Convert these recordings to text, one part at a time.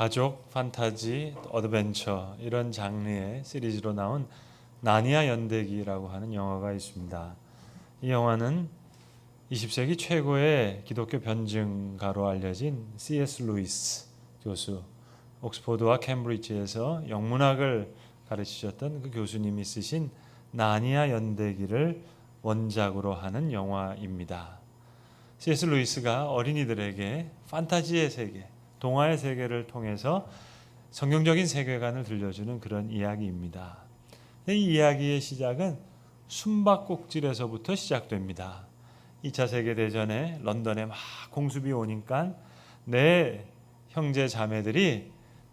가족 판타지 어드벤처 이런 장르의 시리즈로 나온 나니아 연대기라고 하는 영화가 있습니다. 이 영화는 20세기 최고의 기독교 변증가로 알려진 C.S. 루이스 교수, 옥스포드와 캠브리지에서 영문학을 가르치셨던 그 교수님이 쓰신 나니아 연대기를 원작으로 하는 영화입니다. C.S. 루이스가 어린이들에게 판타지의 세계, 동화의 세계를 통해서 성경적인 세계관을 들려주는 그런 이야기입니다. 이 이야기의 시작은 숨바꼭질에서부터 시작됩니다. 2차 세계 대전에 런던에 막 공습이 오니까 내 형제 자매들이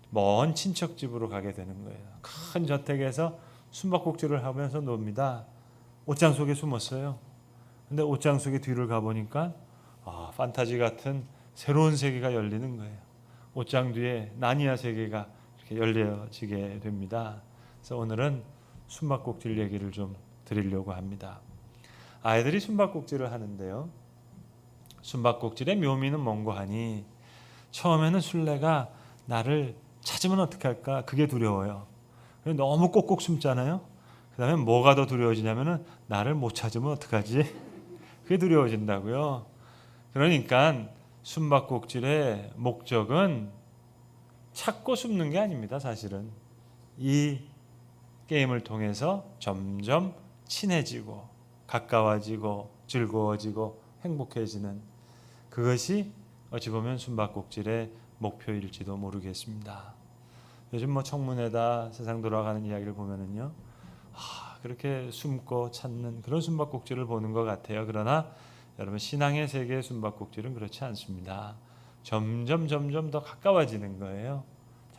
먼 친척 집으로 가게 되는 거예요. 큰 저택에서 숨바꼭질을 하면서 놉니다. 옷장 속에 숨었어요. 근데 옷장 속에 뒤를 가 보니까 아, 판타지 같은 새로운 세계가 열리는 거예요. 옷장 뒤에 나니아 세계가 이렇게 열려지게 됩니다. 그래서 오늘은 숨바꼭질 얘기를 좀 드리려고 합니다. 아이들이 숨바꼭질을 하는데요. 숨바꼭질의 묘미는 뭔고 하니 처음에는 술래가 나를 찾으면 어떡할까 그게 두려워요. 너무 꼭꼭 숨잖아요. 그 다음에 뭐가 더 두려워지냐면은 나를 못 찾으면 어떡하지? 그게 두려워진다고요. 그러니까 숨바꼭질의 목적은 찾고 숨는 게 아닙니다. 사실은 이 게임을 통해서 점점 친해지고 가까워지고 즐거워지고 행복해지는 그것이 어찌 보면 숨바꼭질의 목표일지도 모르겠습니다. 요즘 뭐 청문회다 세상 돌아가는 이야기를 보면은요, 아, 그렇게 숨고 찾는 그런 숨바꼭질을 보는 것 같아요. 그러나 여러분 신앙의 세계의 숨바꼭질은 그렇지 않습니다. 점점 점점 더 가까워지는 거예요.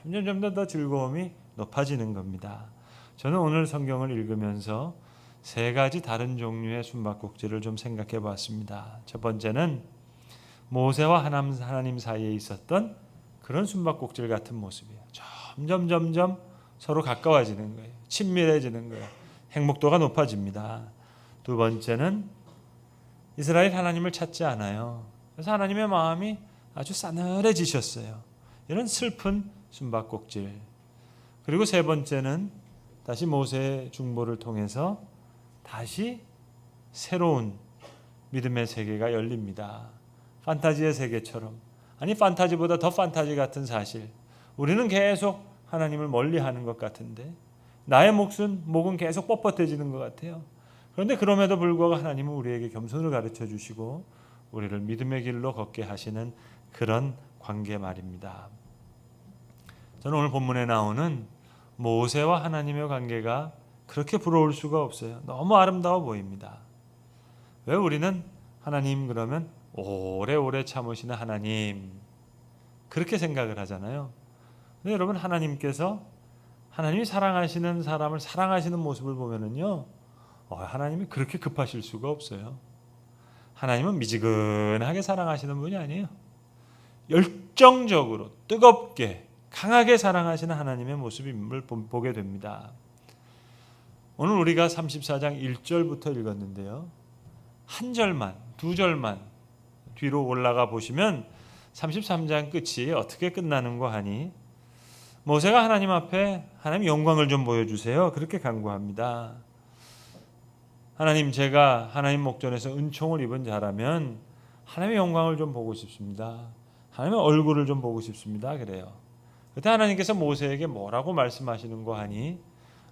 점점 점점 더 즐거움이 높아지는 겁니다. 저는 오늘 성경을 읽으면서 세 가지 다른 종류의 숨바꼭질을 좀 생각해 봤습니다. 첫 번째는 모세와 하나님 사이에 있었던 그런 숨바꼭질 같은 모습이에요. 점점 점점 서로 가까워지는 거예요. 친밀해지는 거예요. 행복도가 높아집니다. 두 번째는 이스라엘 하나님을 찾지 않아요. 그래서 하나님의 마음이 아주 싸늘해지셨어요. 이런 슬픈 숨바꼭질. 그리고 세 번째는 다시 모세의 중보를 통해서 다시 새로운 믿음의 세계가 열립니다. 판타지의 세계처럼. 아니 판타지보다 더 판타지 같은 사실. 우리는 계속 하나님을 멀리 하는 것 같은데 나의 몫은 목은 계속 뻣뻣해지는 것 같아요. 그런데 그럼에도 불구하고 하나님은 우리에게 겸손을 가르쳐 주시고 우리를 믿음의 길로 걷게 하시는 그런 관계 말입니다. 저는 오늘 본문에 나오는 모세와 하나님의 관계가 그렇게 부러울 수가 없어요. 너무 아름다워 보입니다. 왜 우리는 하나님 그러면 오래오래 참으시는 하나님 그렇게 생각을 하잖아요. 근데 여러분 하나님께서 하나님이 사랑하시는 사람을 사랑하시는 모습을 보면은요. 어, 하나님이 그렇게 급하실 수가 없어요. 하나님은 미지근하게 사랑하시는 분이 아니에요. 열정적으로 뜨겁게 강하게 사랑하시는 하나님의 모습임을 보게 됩니다. 오늘 우리가 34장 1절부터 읽었는데요. 한 절만, 두 절만 뒤로 올라가 보시면 33장 끝이 어떻게 끝나는 거 하니 모세가 하나님 앞에 하나님 영광을 좀 보여주세요. 그렇게 간구합니다. 하나님 제가 하나님 목전에서 은총을 입은 자라면 하나님의 영광을 좀 보고 싶습니다. 하나님의 얼굴을 좀 보고 싶습니다. 그래요. 그때 하나님께서 모세에게 뭐라고 말씀하시는 거 하니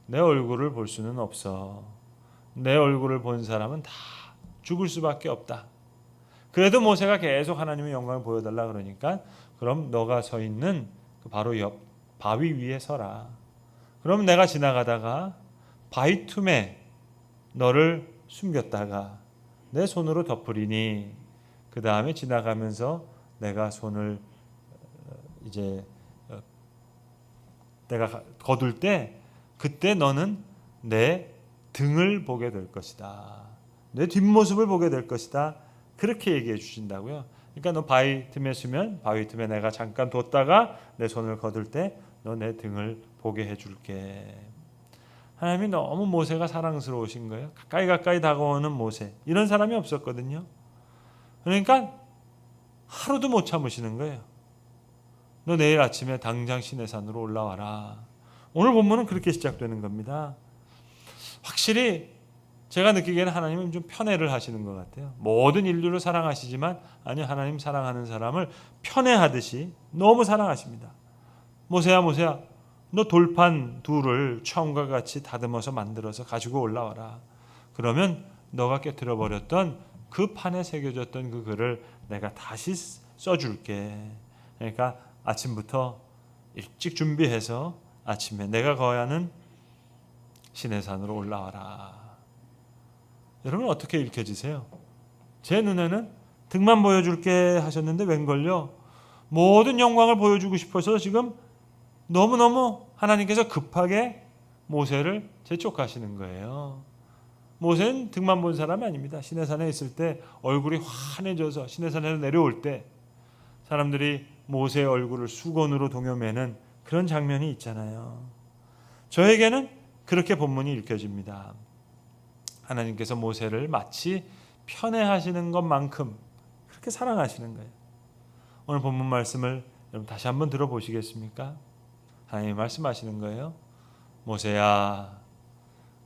내 얼굴을 볼 수는 없어. 내 얼굴을 본 사람은 다 죽을 수밖에 없다. 그래도 모세가 계속 하나님의 영광을 보여달라 그러니까 그럼 너가 서 있는 그 바로 옆 바위 위에 서라. 그럼 내가 지나가다가 바위 틈에 너를 숨겼다가 내 손으로 덮으리니 그 다음에 지나가면서 내가 손을 어, 이제 어, 내가 거둘 때 그때 너는 내 등을 보게 될 것이다. 내 뒷모습을 보게 될 것이다. 그렇게 얘기해 주신다고요. 그러니까 너 바위 틈에 쓰면 바위 틈에 내가 잠깐 뒀다가 내 손을 거둘 때 너 내 등을 보게 해줄게. 하나님이 너무 모세가 사랑스러우신 거예요. 가까이 가까이 다가오는 모세. 이런 사람이 없었거든요. 그러니까 하루도 못 참으시는 거예요. 너 내일 아침에 당장 시내산으로 올라와라. 오늘 본문은 그렇게 시작되는 겁니다. 확실히 제가 느끼기에는 하나님은 좀 편애를 하시는 것 같아요. 모든 인류를 사랑하시지만 아니 하나님 사랑하는 사람을 편애하듯이 너무 사랑하십니다. 모세야 모세야 너 돌판 둘을 처음과 같이 다듬어서 만들어서 가지고 올라와라. 그러면 너가 깨뜨려 버렸던 그 판에 새겨졌던 그 글을 내가 다시 써줄게. 그러니까 아침부터 일찍 준비해서 아침에 내가 거하는 시내산으로 올라와라. 여러분 어떻게 읽혀지세요? 제 눈에는 등만 보여줄게 하셨는데 웬걸요? 모든 영광을 보여주고 싶어서 지금 너무너무 하나님께서 급하게 모세를 재촉하시는 거예요. 모세는 등만 본 사람이 아닙니다. 시내산에 있을 때 얼굴이 환해져서 시내산에서 내려올 때 사람들이 모세의 얼굴을 수건으로 동여매는 그런 장면이 있잖아요. 저에게는 그렇게 본문이 읽혀집니다. 하나님께서 모세를 마치 편애하시는 것만큼 그렇게 사랑하시는 거예요. 오늘 본문 말씀을 여러분 다시 한번 들어보시겠습니까? 하나님이 말씀하시는 거예요. 모세야,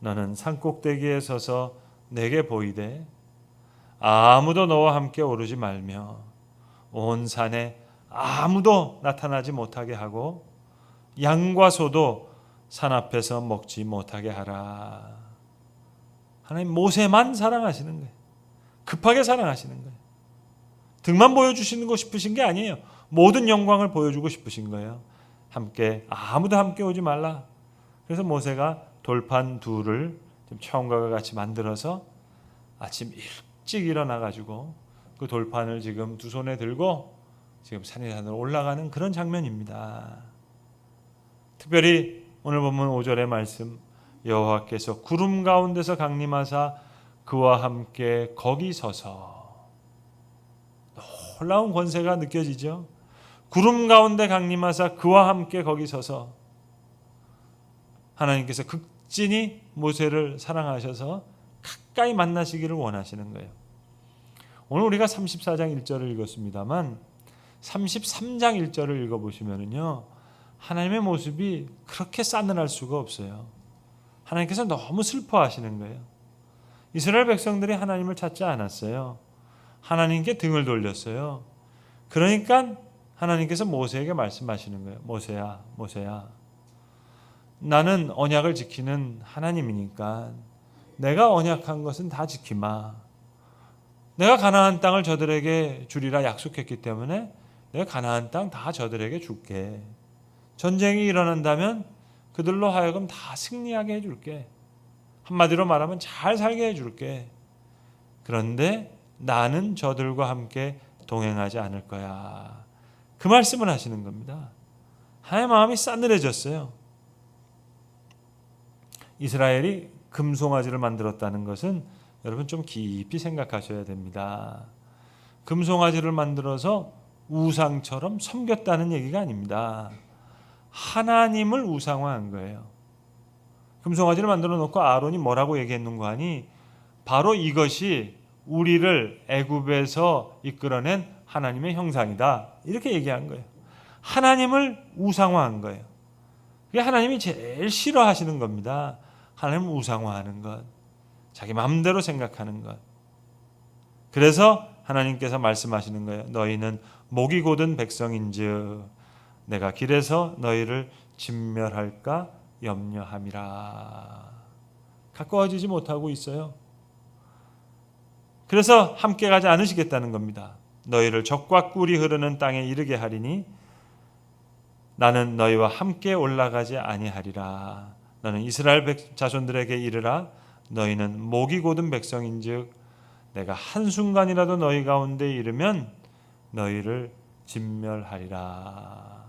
너는 산 꼭대기에 서서 내게 보이되 아무도 너와 함께 오르지 말며 온 산에 아무도 나타나지 못하게 하고 양과 소도 산 앞에서 먹지 못하게 하라. 하나님 모세만 사랑하시는 거예요. 급하게 사랑하시는 거예요. 등만 보여주시는 거 싶으신 게 아니에요. 모든 영광을 보여주고 싶으신 거예요. 함께 아무도 함께 오지 말라. 그래서 모세가 돌판 둘을 처음과 같이 만들어서 아침 일찍 일어나 가지고 그 돌판을 지금 두 손에 들고 지금 산이산으로 올라가는 그런 장면입니다. 특별히 오늘 보면 5절의 말씀 여호와께서 구름 가운데서 강림하사 그와 함께 거기 서서 놀라운 권세가 느껴지죠. 구름 가운데 강림하사 그와 함께 거기 서서 하나님께서 극진히 모세를 사랑하셔서 가까이 만나시기를 원하시는 거예요. 오늘 우리가 34장 1절을 읽었습니다만 33장 1절을 읽어 보시면은요 하나님의 모습이 그렇게 싸늘할 수가 없어요. 하나님께서 너무 슬퍼하시는 거예요. 이스라엘 백성들이 하나님을 찾지 않았어요. 하나님께 등을 돌렸어요. 그러니까 하나님께서 모세에게 말씀하시는 거예요. 모세야, 모세야. 나는 언약을 지키는 하나님이니까 내가 언약한 것은 다 지키마. 내가 가나안 땅을 저들에게 주리라 약속했기 때문에 내가 가나안 땅 다 저들에게 줄게. 전쟁이 일어난다면 그들로 하여금 다 승리하게 해줄게. 한마디로 말하면 잘 살게 해줄게. 그런데 나는 저들과 함께 동행하지 않을 거야. 그 말씀을 하시는 겁니다. 하나의 마음이 싸늘해졌어요. 이스라엘이 금송아지를 만들었다는 것은 여러분 좀 깊이 생각하셔야 됩니다. 금송아지를 만들어서 우상처럼 섬겼다는 얘기가 아닙니다. 하나님을 우상화한 거예요. 금송아지를 만들어 놓고 아론이 뭐라고 얘기했는가 하니 바로 이것이 우리를 애굽에서 이끌어낸 하나님의 형상이다. 이렇게 얘기한 거예요. 하나님을 우상화한 거예요. 그게 하나님이 제일 싫어하시는 겁니다. 하나님을 우상화하는 것. 자기 마음대로 생각하는 것. 그래서 하나님께서 말씀하시는 거예요. 너희는 목이 곧은 백성인즉 내가 길에서 너희를 진멸할까 염려함이라. 가까워지지 못하고 있어요. 그래서 함께 가지 않으시겠다는 겁니다. 너희를 적과 꿀이 흐르는 땅에 이르게 하리니 나는 너희와 함께 올라가지 아니하리라. 너는 이스라엘 자손들에게 이르라. 너희는 목이 곧은 백성인즉 내가 한 순간이라도 너희 가운데 이르면 너희를 진멸하리라.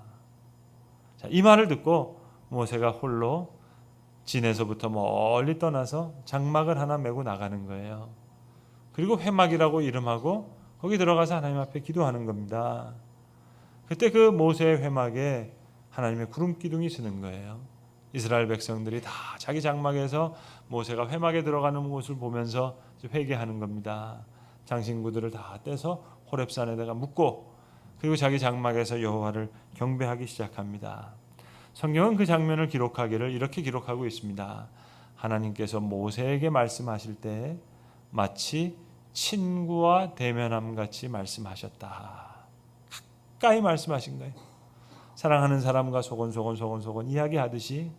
자, 이 말을 듣고 모세가 홀로 진에서부터 멀리 떠나서 장막을 하나 메고 나가는 거예요. 그리고 회막이라고 이름하고 거기 들어가서 하나님 앞에 기도하는 겁니다. 그때 그 모세의 회막에 하나님의 구름 기둥이 서는 거예요. 이스라엘 백성들이 다 자기 장막에서 모세가 회막에 들어가는 모습을 보면서 회개하는 겁니다. 장신구들을 다 떼서 호렙산에다가 묻고 그리고 자기 장막에서 여호와를 경배하기 시작합니다. 성경은 그 장면을 기록하기를 이렇게 기록하고 있습니다. 하나님께서 모세에게 말씀하실 때 마치 친구와 대면함 같이 말씀하셨다. 가까이 말씀하신 거예요. 사랑하는 사람과 소곤소곤 소곤소곤 이야기하듯이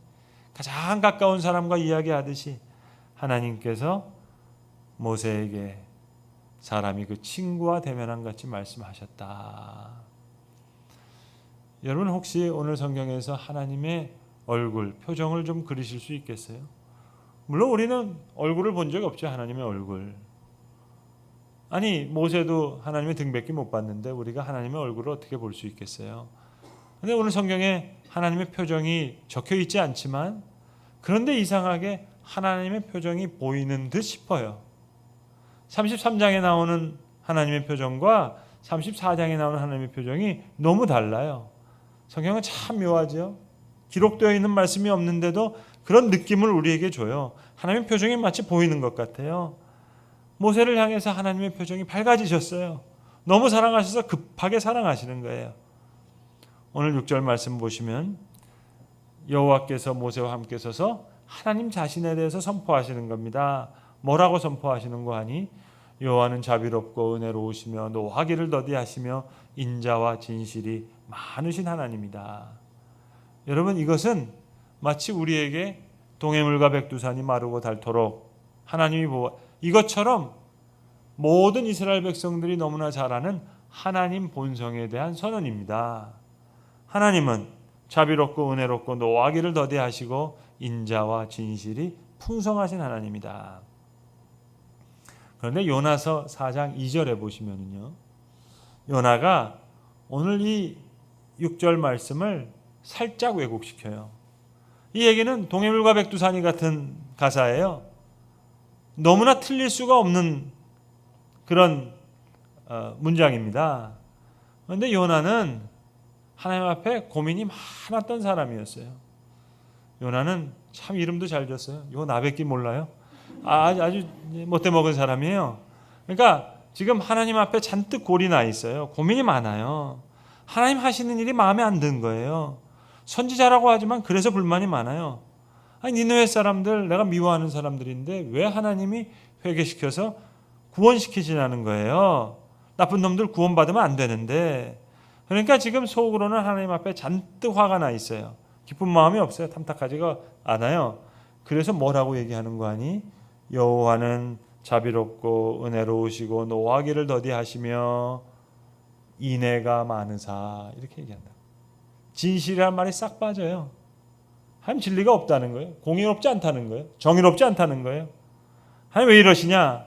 가장 가까운 사람과 이야기하듯이 하나님께서 모세에게 사람이 그 친구와 대면함 같이 말씀하셨다. 여러분 혹시 오늘 성경에서 하나님의 얼굴, 표정을 좀 그리실 수 있겠어요? 물론 우리는 얼굴을 본 적이 없죠. 하나님의 얼굴. 아니 모세도 하나님의 등밖에 못 봤는데 우리가 하나님의 얼굴을 어떻게 볼 수 있겠어요? 근데 오늘 성경에 하나님의 표정이 적혀 있지 않지만 그런데 이상하게 하나님의 표정이 보이는 듯 싶어요. 33장에 나오는 하나님의 표정과 34장에 나오는 하나님의 표정이 너무 달라요. 성경은 참 묘하죠. 기록되어 있는 말씀이 없는데도 그런 느낌을 우리에게 줘요. 하나님의 표정이 마치 보이는 것 같아요. 모세를 향해서 하나님의 표정이 밝아지셨어요. 너무 사랑하셔서 급하게 사랑하시는 거예요. 오늘 6절 말씀 보시면 여호와께서 모세와 함께 서서 하나님 자신에 대해서 선포하시는 겁니다. 뭐라고 선포하시는 거 하니 여호와는 자비롭고 은혜로우시며 노하기를 더디하시며 인자와 진실이 많으신 하나님이다. 여러분 이것은 마치 우리에게 동해물과 백두산이 마르고 닳도록 하나님이 보아 이것처럼 모든 이스라엘 백성들이 너무나 잘 아는 하나님 본성에 대한 선언입니다. 하나님은 자비롭고 은혜롭고 노하기를 더디하시고 인자와 진실이 풍성하신 하나님이다. 그런데 요나서 4장 2절에 보시면은요. 요나가 오늘 이 6절 말씀을 살짝 왜곡시켜요. 이 얘기는 동해물과 백두산이 같은 가사예요. 너무나 틀릴 수가 없는 그런 어, 문장입니다. 그런데 요나는 하나님 앞에 고민이 많았던 사람이었어요. 요나는 참 이름도 잘 졌어요. 요 나밖에 몰라요. 아, 아주, 못돼 먹은 사람이에요. 그러니까 지금 하나님 앞에 잔뜩 골이 나 있어요. 고민이 많아요. 하나님 하시는 일이 마음에 안 드는 거예요. 선지자라고 하지만 그래서 불만이 많아요. 아니 니느웨 사람들 내가 미워하는 사람들인데 왜 하나님이 회개시켜서 구원시키지라는 거예요. 나쁜 놈들 구원받으면 안 되는데 그러니까 지금 속으로는 하나님 앞에 잔뜩 화가 나 있어요. 기쁜 마음이 없어요. 탐탁하지가 않아요. 그래서 뭐라고 얘기하는 거 아니? 여호와는 자비롭고 은혜로우시고 노하기를 더디하시며 인애가 많으사 이렇게 얘기한다. 진실이란 말이 싹 빠져요. 하나님 진리가 없다는 거예요. 공의롭지 않다는 거예요. 정의롭지 않다는 거예요. 하나님 왜 이러시냐?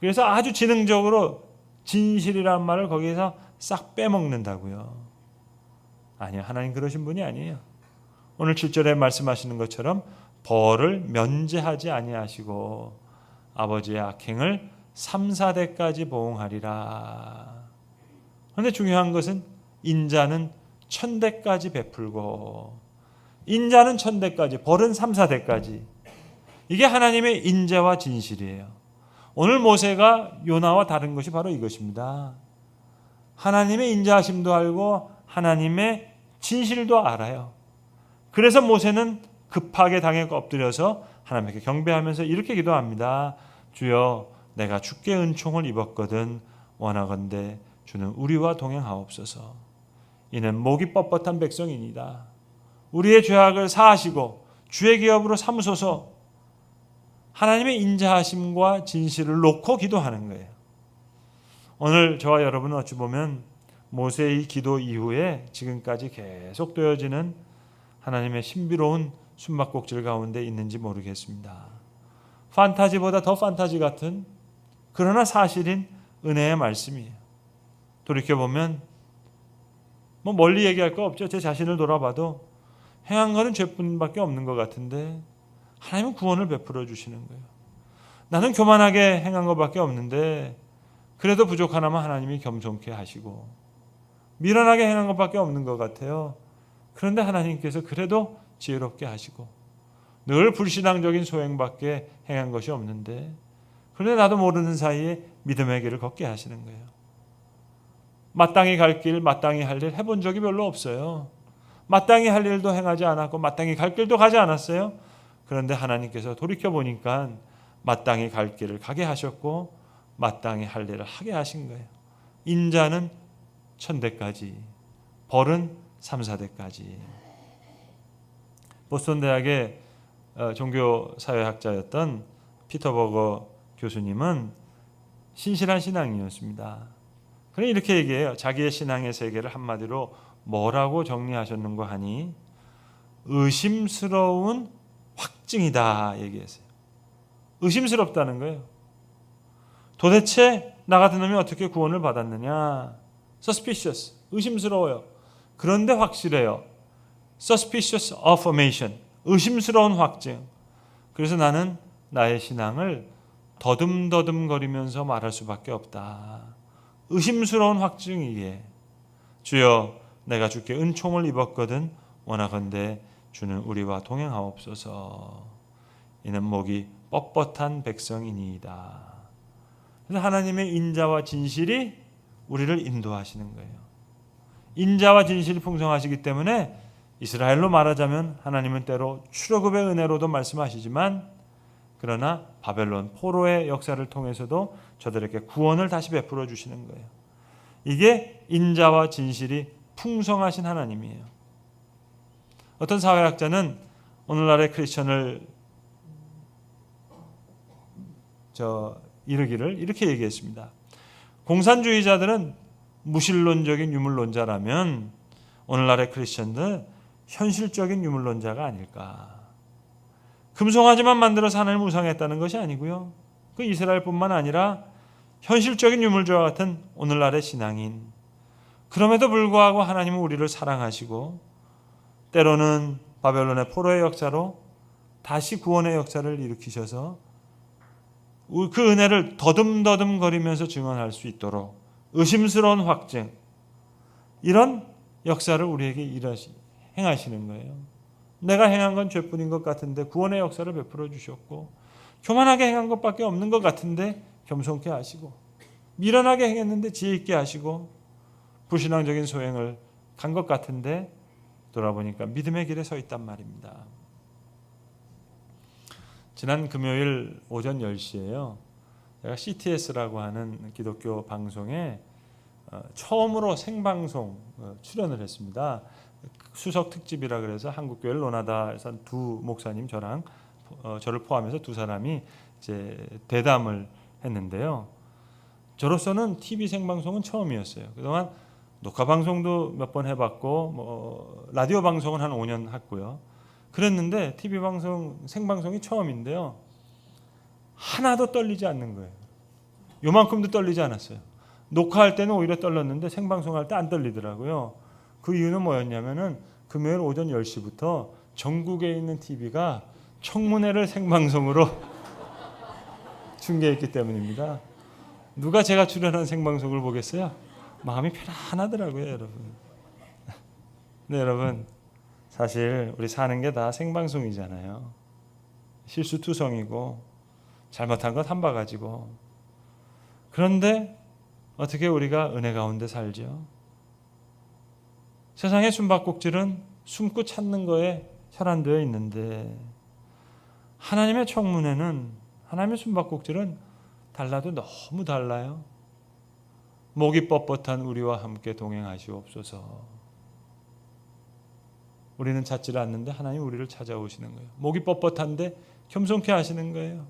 그래서 아주 지능적으로 진실이란 말을 거기에서 싹 빼먹는다고요. 아니요. 하나님 그러신 분이 아니에요. 오늘 7절에 말씀하시는 것처럼 벌을 면제하지 아니하시고 아버지의 악행을 3, 4대까지 보응하리라. 그런데 중요한 것은 인자는 천대까지 베풀고 인자는 천대까지 벌은 3, 4대까지 이게 하나님의 인자와 진실이에요. 오늘 모세가 요나와 다른 것이 바로 이것입니다. 하나님의 인자하심도 알고 하나님의 진실도 알아요. 그래서 모세는 급하게 당에 엎드려서 하나님께 경배하면서 이렇게 기도합니다. 주여 내가 주께 은총을 입었거든 원하건대 주는 우리와 동행하옵소서. 이는 목이 뻣뻣한 백성이니다. 우리의 죄악을 사하시고 주의 기업으로 삼으소서. 하나님의 인자하심과 진실을 놓고 기도하는 거예요. 오늘 저와 여러분은 어찌 보면 모세의 기도 이후에 지금까지 계속 되어지는 하나님의 신비로운 숨바꼭질 가운데 있는지 모르겠습니다. 판타지보다 더 판타지 같은 그러나 사실인 은혜의 말씀이에요. 돌이켜 보면 뭐 멀리 얘기할 거 없죠. 제 자신을 돌아봐도 행한 거는 죄뿐밖에 없는 것 같은데 하나님은 구원을 베풀어 주시는 거예요. 나는 교만하게 행한 것밖에 없는데 그래도 부족하나마 하나님이 겸손케 하시고 미련하게 행한 것밖에 없는 것 같아요. 그런데 하나님께서 그래도 지혜롭게 하시고 늘 불신앙적인 소행밖에 행한 것이 없는데 그런데 나도 모르는 사이에 믿음의 길을 걷게 하시는 거예요. 마땅히 갈 길, 마땅히 할 일 해본 적이 별로 없어요. 마땅히 할 일도 행하지 않았고 마땅히 갈 길도 가지 않았어요. 그런데 하나님께서 돌이켜 보니까 마땅히 갈 길을 가게 하셨고 마땅히 할 일을 하게 하신 거예요. 인자는 천대까지, 벌은 삼사대까지. 보스턴 대학의 어, 종교 사회학자였던 피터 버거 교수님은 신실한 신앙이었습니다. 그래 이렇게 얘기해요. 자기의 신앙의 세계를 한마디로 뭐라고 정리하셨는가 하니 의심스러운 확증이다 얘기했어요. 의심스럽다는 거예요. 도대체 나 같은 놈이 어떻게 구원을 받았느냐? suspicious. 의심스러워요. 그런데 확실해요. suspicious affirmation. 의심스러운 확증. 그래서 나는 나의 신앙을 더듬더듬거리면서 말할 수밖에 없다. 의심스러운 확증이기에 주여 내가 주께 은총을 입었거든 원하건대 주는 우리와 동행하옵소서. 이는 목이 뻣뻣한 백성이니이다. 그래서 하나님의 인자와 진실이 우리를 인도하시는 거예요. 인자와 진실이 풍성하시기 때문에 이스라엘로 말하자면 하나님은 때로 출애굽의 은혜로도 말씀하시지만 그러나 바벨론 포로의 역사를 통해서도 저들에게 구원을 다시 베풀어 주시는 거예요. 이게 인자와 진실이 풍성하신 하나님이에요. 어떤 사회학자는 오늘날의 크리스천을 저 이르기를 이렇게 얘기했습니다. 공산주의자들은 무신론적인 유물론자라면 오늘날의 크리스천들 현실적인 유물론자가 아닐까. 금송아지만 만들어서 하나님을 우상했다는 것이 아니고요. 그 이스라엘뿐만 아니라 현실적인 유물주와 같은 오늘날의 신앙인. 그럼에도 불구하고 하나님은 우리를 사랑하시고 때로는 바벨론의 포로의 역사로 다시 구원의 역사를 일으키셔서 그 은혜를 더듬더듬 거리면서 증언할 수 있도록 의심스러운 확증 이런 역사를 우리에게 일하시, 행하시는 거예요. 내가 행한 건 죄뿐인 것 같은데 구원의 역사를 베풀어 주셨고 교만하게 행한 것밖에 없는 것 같은데 겸손케 하시고 미련하게 행했는데 지혜 있게 하시고 불신앙적인 소행을 간 것 같은데 돌아보니까 믿음의 길에 서 있단 말입니다. 지난 금요일 오전 10시에요. 제가 CTS라고 하는 기독교 방송에 어, 처음으로 생방송 어, 출연을 했습니다. 수석 특집이라 그래서 한국교회를 논하다에서 두 목사님 저랑 어, 저를 포함해서 두 사람이 이제 대담을 했는데요. 저로서는 TV 생방송은 처음이었어요. 그동안 녹화 방송도 몇 번 해봤고 뭐 라디오 방송은 한 5년 했고요. 그랬는데 TV 방송 생방송이 처음인데요. 하나도 떨리지 않는 거예요. 요만큼도 떨리지 않았어요. 녹화할 때는 오히려 떨렸는데 생방송할 때 안 떨리더라고요. 그 이유는 뭐였냐면은 금요일 오전 10시부터 전국에 있는 TV가 청문회를 생방송으로 중계했기 때문입니다. 누가 제가 출연한 생방송을 보겠어요? 마음이 편안하더라고요, 여러분. 네, 여러분. 사실 우리 사는 게 다 생방송이잖아요. 실수투성이고 잘못한 것 한 바가지고. 그런데 어떻게 우리가 은혜 가운데 살죠? 세상의 숨바꼭질은 숨고 찾는 거에 혈안되어 있는데 하나님의 청문회는 하나님의 숨바꼭질은 달라도 너무 달라요. 목이 뻣뻣한 우리와 함께 동행하시옵소서. 우리는 찾지를 않는데 하나님 우리를 찾아오시는 거예요. 목이 뻣뻣한데 겸손케 하시는 거예요.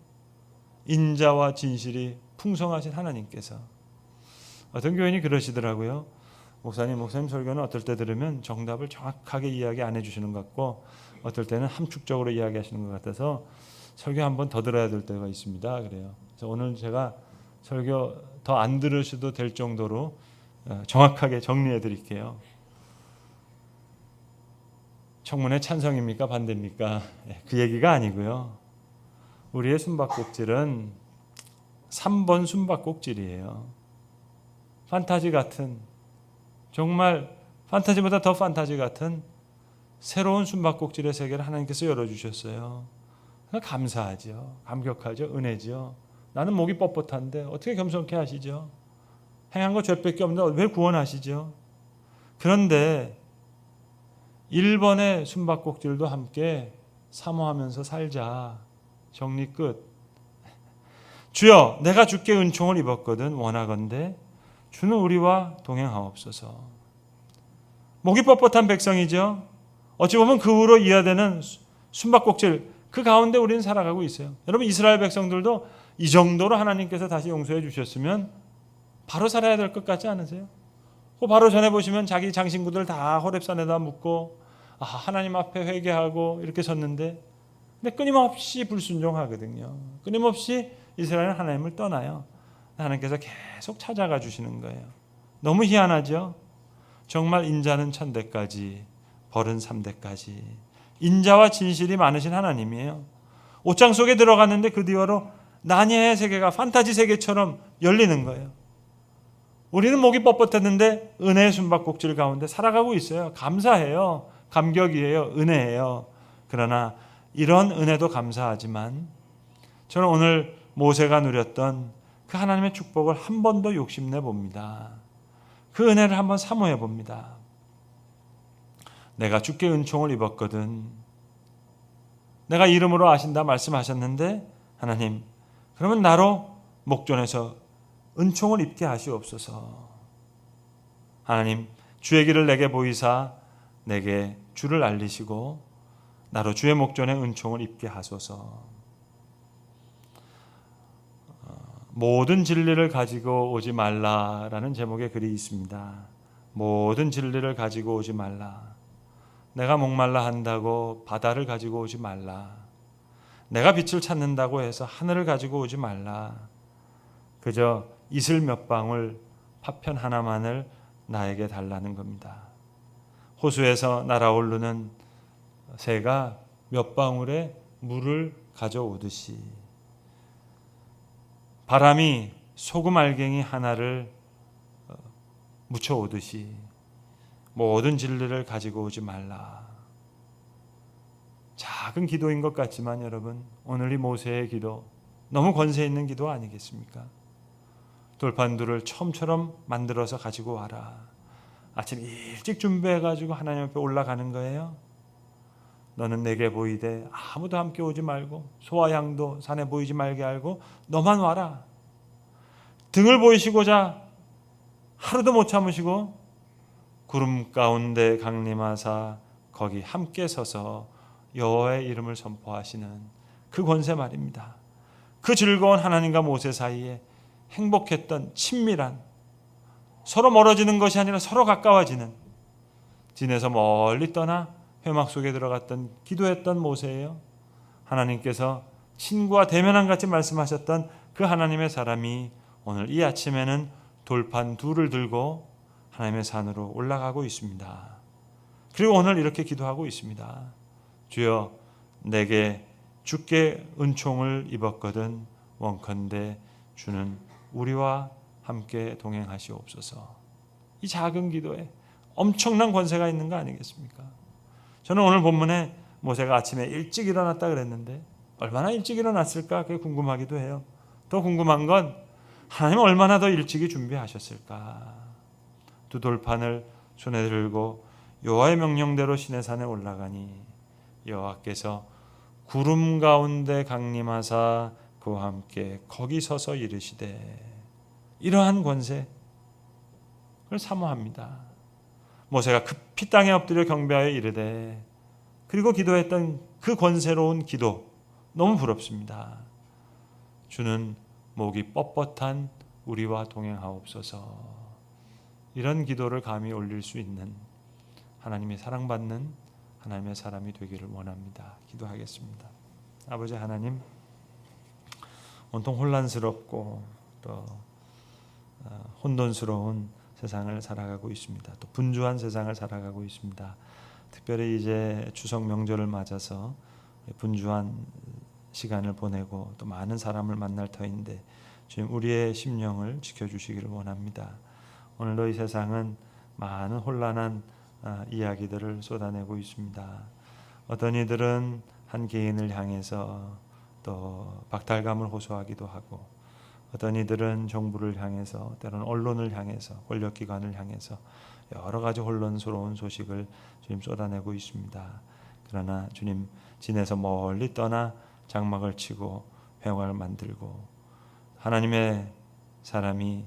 인자와 진실이 풍성하신 하나님께서 어떤 교인이 그러시더라고요. 목사님, 목사님 설교는 어떨 때 들으면 정답을 정확하게 이야기 안 해주시는 것 같고 어떨 때는 함축적으로 이야기하시는 것 같아서 설교 한 번 더 들어야 될 때가 있습니다. 그래요. 그래서 오늘 제가 설교 더 안 들으셔도 될 정도로 어, 정확하게 정리해 드릴게요. 청문회 찬성입니까 반대입니까? 예, 그 얘기가 아니고요. 우리의 숨바꼭질은 3번 숨바꼭질이에요. 판타지 같은 정말 판타지보다 더 판타지 같은 새로운 숨바꼭질의 세계를 하나님께서 열어주셨어요. 감사하죠. 감격하죠. 은혜죠. 나는 목이 뻣뻣한데 어떻게 겸손케 하시죠? 행한 거 죄밖에 없는데 왜 구원하시죠? 그런데 1번의 숨바꼭질도 함께 사모하면서 살자. 정리 끝. 주여, 내가 주께 은총을 입었거든 원하건대 주는 우리와 동행하옵소서. 목이 뻣뻣한 백성이죠. 어찌 보면 그 후로 이어되는 숨바꼭질 그 가운데 우리는 살아가고 있어요. 여러분 이스라엘 백성들도 이 정도로 하나님께서 다시 용서해 주셨으면 바로 살아야 될 것 같지 않으세요? 그 바로 전에 보시면 자기 장신구들 다 호렙산에다 묻고 아, 하나님 앞에 회개하고 이렇게 섰는데 근데 끊임없이 불순종하거든요. 끊임없이 이스라엘은 하나님을 떠나요. 하나님께서 계속 찾아가 주시는 거예요. 너무 희한하죠? 정말 인자는 천대까지 벌은 삼대까지 인자와 진실이 많으신 하나님이에요. 옷장 속에 들어갔는데 그 뒤로 나니의 세계가 판타지 세계처럼 열리는 거예요. 우리는 목이 뻣뻣했는데 은혜의 숨바꼭질 가운데 살아가고 있어요. 감사해요. 감격이에요. 은혜예요. 그러나 이런 은혜도 감사하지만 저는 오늘 모세가 누렸던 그 하나님의 축복을 한 번 더 욕심내 봅니다. 그 은혜를 한번 사모해 봅니다. 내가 주께 은총을 입었거든. 내가 이름으로 아신다 말씀하셨는데 하나님 그러면 나로 목전에서 은총을 입게 하시옵소서. 하나님 주의 길을 내게 보이사 내게 주를 알리시고 나로 주의 목전에 은총을 입게 하소서. 모든 진리를 가지고 오지 말라라는 제목의 글이 있습니다. 모든 진리를 가지고 오지 말라. 내가 목말라 한다고 바다를 가지고 오지 말라. 내가 빛을 찾는다고 해서 하늘을 가지고 오지 말라. 그저 이슬 몇 방울 파편 하나만을 나에게 달라는 겁니다. 호수에서 날아오르는 새가 몇 방울의 물을 가져오듯이 바람이 소금 알갱이 하나를 어, 묻혀 오듯이 모든 진리를 가지고 오지 말라. 작은 기도인 것 같지만 여러분 오늘 이 모세의 기도 너무 권세 있는 기도 아니겠습니까? 돌판두를 처음처럼 만들어서 가지고 와라. 아침 일찍 준비해 가지고 하나님 앞에 올라가는 거예요. 너는 내게 보이되 아무도 함께 오지 말고 소와 양도 산에 보이지 말게 알고 너만 와라. 등을 보이시고자 하루도 못 참으시고 구름 가운데 강림하사 거기 함께 서서 여호와의 이름을 선포하시는 그 권세 말입니다. 그 즐거운 하나님과 모세 사이에 행복했던 친밀한 서로 멀어지는 것이 아니라 서로 가까워지는 진에서 멀리 떠나 회막 속에 들어갔던 기도했던 모세예요. 하나님께서 친구와 대면한 같이 말씀하셨던 그 하나님의 사람이 오늘 이 아침에는 돌판 둘을 들고 하나님의 산으로 올라가고 있습니다. 그리고 오늘 이렇게 기도하고 있습니다. 주여 내게 주께 은총을 입었거든 원컨대 주는 우리와 함께 동행하시옵소서. 이 작은 기도에 엄청난 권세가 있는 거 아니겠습니까? 저는 오늘 본문에 모세가 아침에 일찍 일어났다 그랬는데 얼마나 일찍 일어났을까 그게 궁금하기도 해요. 더 궁금한 건 하나님 얼마나 더 일찍이 준비하셨을까? 두 돌판을 손에 들고 여호와의 명령대로 시내산에 올라가니 여호와께서 구름 가운데 강림하사 그와 함께 거기 서서 이르시되 이러한 권세 그걸 사모합니다. 모세가 급히 땅에 엎드려 경배하여 이르되 그리고 기도했던 그 권세로운 기도 너무 부럽습니다. 주는 목이 뻣뻣한 우리와 동행하옵소서. 이런 기도를 감히 올릴 수 있는 하나님의 사랑받는 하나님의 사람이 되기를 원합니다. 기도하겠습니다. 아버지 하나님, 온통 혼란스럽고 또 어, 혼돈스러운 세상을 살아가고 있습니다. 또 분주한 세상을 살아가고 있습니다. 특별히 이제 추석 명절을 맞아서 분주한 시간을 보내고 또 많은 사람을 만날 터인데 주님 우리의 심령을 지켜주시기를 원합니다. 오늘도 이 세상은 많은 혼란한 아, 이야기들을 쏟아내고 있습니다. 어떤 이들은 한 개인을 향해서 또 박탈감을 호소하기도 하고 어떤 이들은 정부를 향해서 때로는 언론을 향해서 권력기관을 향해서 여러 가지 혼란스러운 소식을 주님 쏟아내고 있습니다. 그러나 주님 진에서 멀리 떠나 장막을 치고 회화를 만들고 하나님의 사람이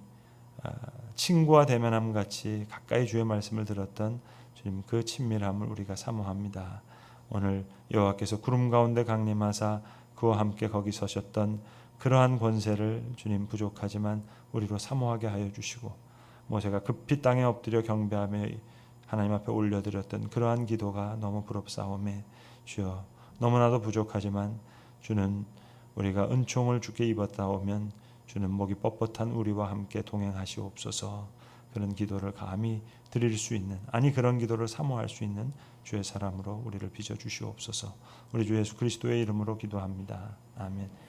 아, 친구와 대면함 같이 가까이 주의 말씀을 들었던 주님 그 친밀함을 우리가 사모합니다. 오늘 여호와께서 구름 가운데 강림하사 그와 함께 거기 서셨던 그러한 권세를 주님 부족하지만 우리로 사모하게 하여 주시고 모세가 급히 땅에 엎드려 경배하며 하나님 앞에 올려드렸던 그러한 기도가 너무 부럽사오매 주여 너무나도 부족하지만 주는 우리가 은총을 주께 입었다 오면 주는 목이 뻣뻣한 우리와 함께 동행하시옵소서 그런 기도를 감히 드릴 수 있는 아니 그런 기도를 사모할 수 있는 주의 사람으로 우리를 빚어 주시옵소서 우리 주 예수 그리스도의 이름으로 기도합니다 아멘.